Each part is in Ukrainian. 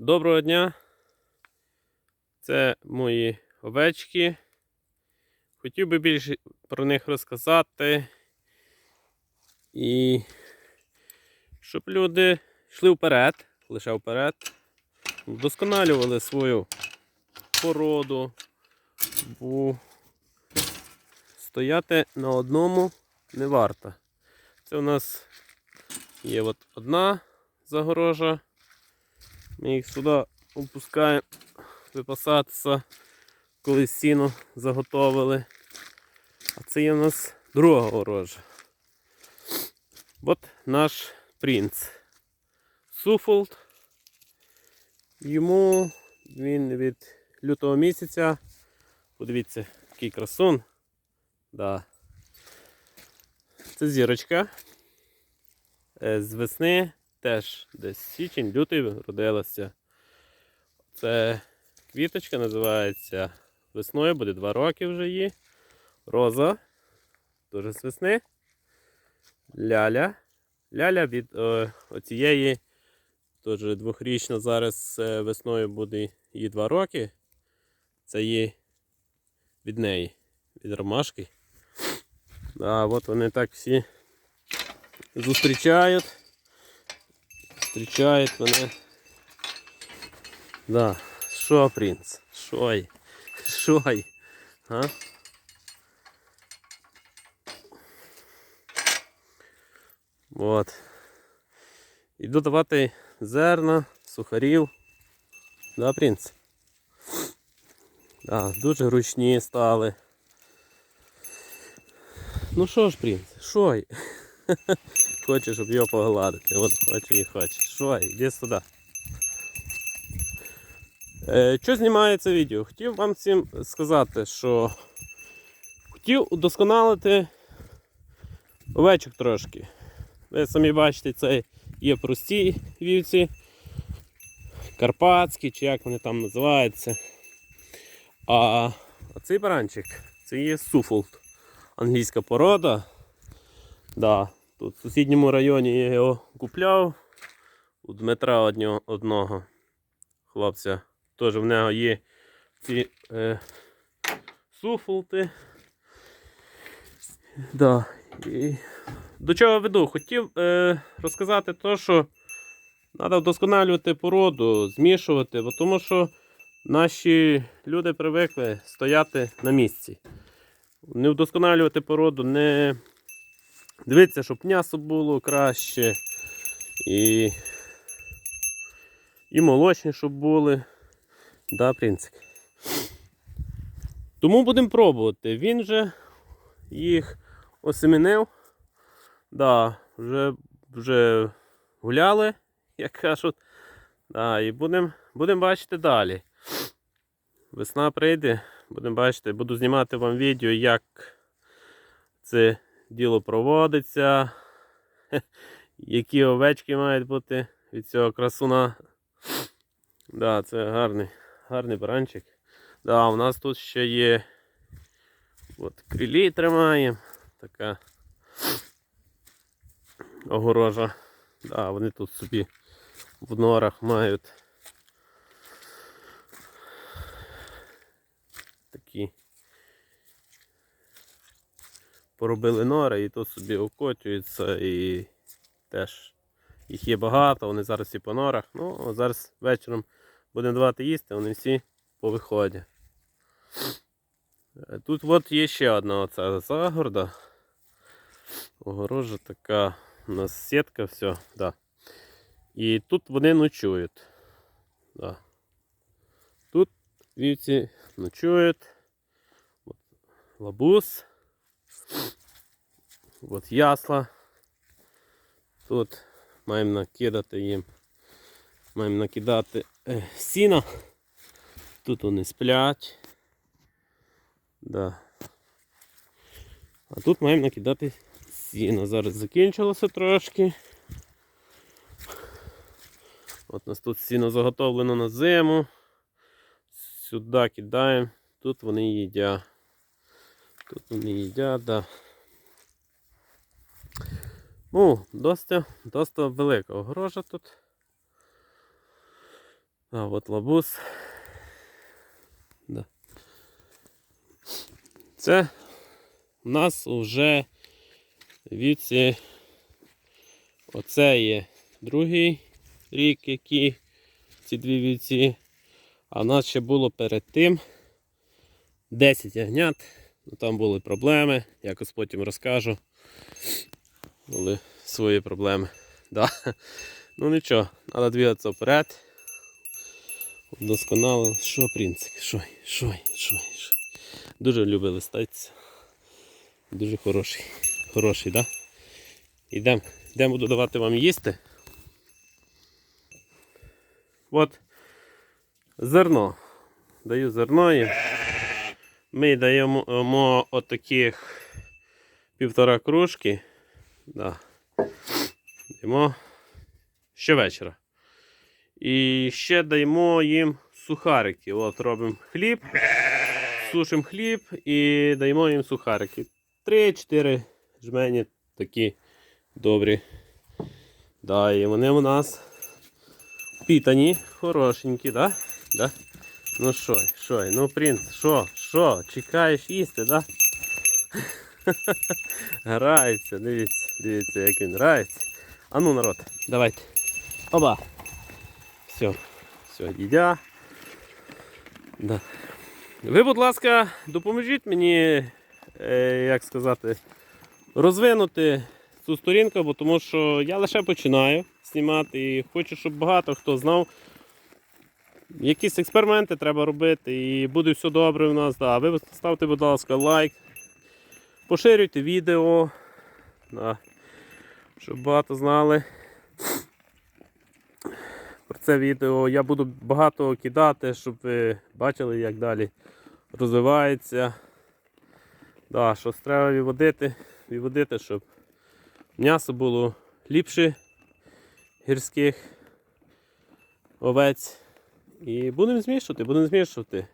Доброго дня. Це мої овечки. Хотів би більше про них розказати. І щоб люди йшли вперед, лише вперед, вдосконалювали свою породу, бо стояти на одному не варто. Це у нас є от одна загорожа. Ми їх сюди опускаємо випасатися, коли сіно заготовили. А це є у нас друга огорожа. От наш принц. Суфолд. Йому він від лютого місяця. Подивіться, який красун. Да. Це зірочка. Е, З весни теж десь січень, лютий родилася. Це квіточка називається весною, буде 2 роки вже їй. Роза. Дуже з весни. Ляля. Ляля від е, оцієї теж двохрічна зараз е, весною буде їй 2 роки. Це її від неї, від ромашки. А от вони так всі зустрічають. Зустрічають мене. Да. Що, принц? Що й? Що й? А? От. Іду давати зерна, сухарів. Да, принц? Да, дуже ручні стали. Ну що ж, принц, що й? Хоче, щоб його погладити. От хоче і хоче. Що, йди сюди. Е, що знімає це відео? Хотів вам всім сказати, що хотів удосконалити овечок трошки. Ви самі бачите, це є прості вівці, карпатські, чи як вони там називаються. А, цей баранчик це є суфолд. Англійська порода. Да, Тут в сусідньому районі я його купляв у Дмитра однього, одного хлопця. Теж в нього є ці е, суфолти. Да. І до чого веду? Хотів е, розказати те, що треба вдосконалювати породу, змішувати, бо тому що наші люди привикли стояти на місці. Не вдосконалювати породу, не Дивіться, щоб м'ясо було краще. І і молочні, щоб були. Да, принцип. Тому будемо пробувати. Він вже їх осемінив. Да, вже вже гуляли, як кажуть. Да, І будемо будем бачити далі. Весна прийде, будемо бачити, буду знімати вам відео, як це діло проводиться, які овечки мають бути від цього красуна. Да, Це гарний гарний баранчик. Да, У нас тут ще є от, крилі тримаємо. Така огорожа. Да, Вони тут собі в норах мають такі поробили нори і тут собі окотюються і теж їх є багато, вони зараз всі по норах. Ну, зараз вечором будемо давати їсти, вони всі по виході. Е, Тут от є ще одна оця загорда. Огорожа така, у нас сітка, все, да. І тут вони ночують. Да. Тут вівці ночують. От, лабус. От ясла. Тут маємо накидати їм. Маємо накидати е, сіно. Тут вони сплять. Да. А тут маємо накидати сіно. Зараз закінчилося трошки. От у нас тут сіно заготовлено на зиму. Сюди кидаємо, тут вони їдять. Тут вони їдять, да. Ну, досить, досить велика огорожа тут. А, от лабус. Да. Це у нас вже віці. Оце є другий рік, які ці дві віці. А в нас ще було перед тим 10 ягнят. Там були проблеми, якось потім розкажу. Були свої проблеми. Да. Ну нічого, треба двигатися вперед. Вдосконало. Що, принцип? Що, що, що, що. Дуже любили статися. Дуже хороший. Хороший? Да? Йдемо. Йдемо буду давати вам їсти. От зерно. Даю зерно їм. Ми даємо отаких півтора кружки. Да. Даємо щовечора. І ще даємо їм сухарики. От робимо хліб, сушимо хліб і даємо їм сухарики. Три-чотири жмені такі добрі. Да, і вони у нас пітані, хорошенькі, да? Да? Ну що, що, ну принц, що, що, чекаєш їсти, да? Грається, дивіться, дивіться, як він грається. А ну, народ, давайте. Оба. Все, все, їдя. Да. Ви, будь ласка, допоможіть мені, е, як сказати, розвинути цю сторінку, бо тому що я лише починаю знімати і хочу, щоб багато хто знав. Якісь експерименти треба робити і буде все добре у нас. Да. Ви ставте, будь ласка, лайк, поширюйте відео, да. щоб багато знали про це відео. Я буду багато кидати, щоб ви бачили, як далі розвивається. Да, що треба відводити, відводити, щоб м'ясо було ліпше гірських овець. І будемо змішувати, будемо змішувати.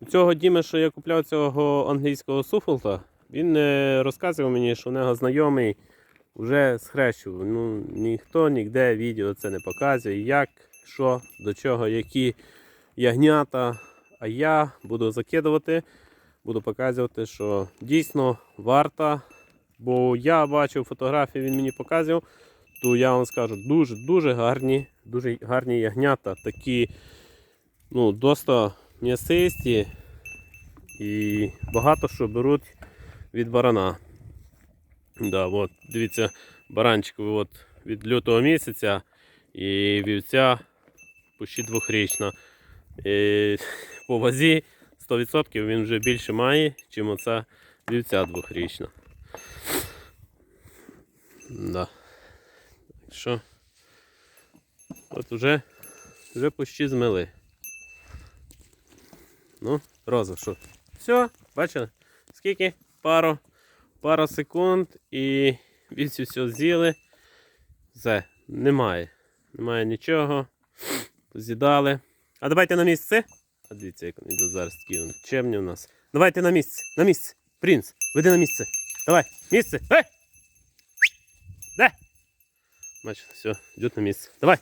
У цього Діми, що я купляв цього англійського суфолта, він е, розказував мені, що у нього знайомий вже схрещував. Ну, ніхто ніде відео це не показує, як, що, до чого, які ягнята. А я буду закидувати, буду показувати, що дійсно варта. Бо я бачив фотографії, він мені показував, то я вам скажу, дуже-дуже гарні, дуже гарні ягнята, такі ну, досить м'ясисті і багато що беруть від барана. Да, от, дивіться, баранчик от, від лютого місяця і вівця почти двохрічна. І по вазі 100% він вже більше має, ніж оця вівця двохрічна. Да. Так що от уже, вже почти змили. Ну, роза, що? Все, бачили? Скільки? Пару, пару секунд і віці все з'їли. Все, немає. Немає нічого. Поз'їдали. А давайте на місце. А дивіться, як вони зараз такі вони чемні у нас. Давайте на місце. На місце. Принц, веди на місце. Давай, місце. Ей! Де? Бачите, все, йдуть на місце. Давай.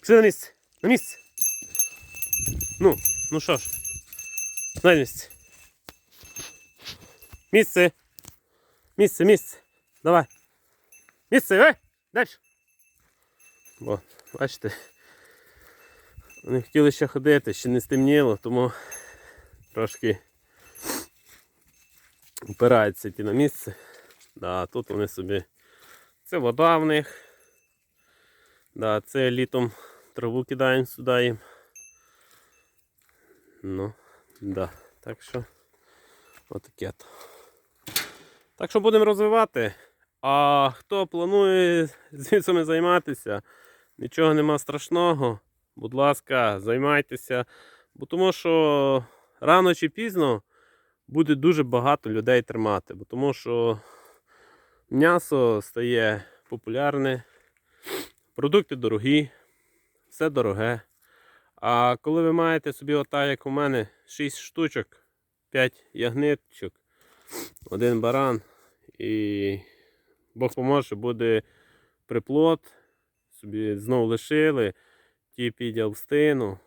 Пішли на місце. На місце. Ну, ну що ж. На місце. Місце. Місце, місце. Давай. Місце, ей! Далі. О, бачите. Вони хотіли ще ходити, ще не стемніло, тому трошки опираються ті на місце. Да, тут вони собі. Це вода в них. Да, це літом траву кидаємо сюди їм. Ну, да. Так що отаке то. Так що будемо розвивати. А хто планує з віцами займатися, нічого нема страшного. Будь ласка, займайтеся. Бо тому що рано чи пізно буде дуже багато людей тримати. Бо тому що м'ясо стає популярне, продукти дорогі, все дороге. А коли ви маєте собі, ота, як у мене, 6 штучок, 5 ягничок, один баран і Бог поможе, буде приплод, собі знову лишили, ті піде стину,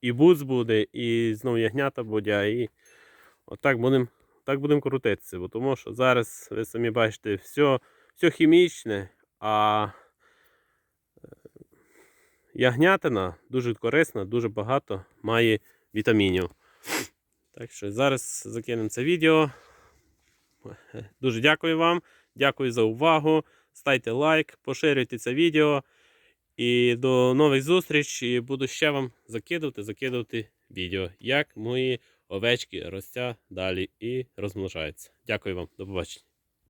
і буц буде, і знову ягнята буде, і отак будемо так будем крутитися. Бо тому що зараз ви самі бачите, все, все хімічне, а ягнятина дуже корисна, дуже багато має вітамінів. Так що зараз закинемо це відео. Дуже дякую вам. Дякую за увагу. Ставте лайк, поширюйте це відео. І до нових зустріч. І буду ще вам закидувати, закидувати відео, як мої овечки ростять далі і розмножаються. Дякую вам, до побачення.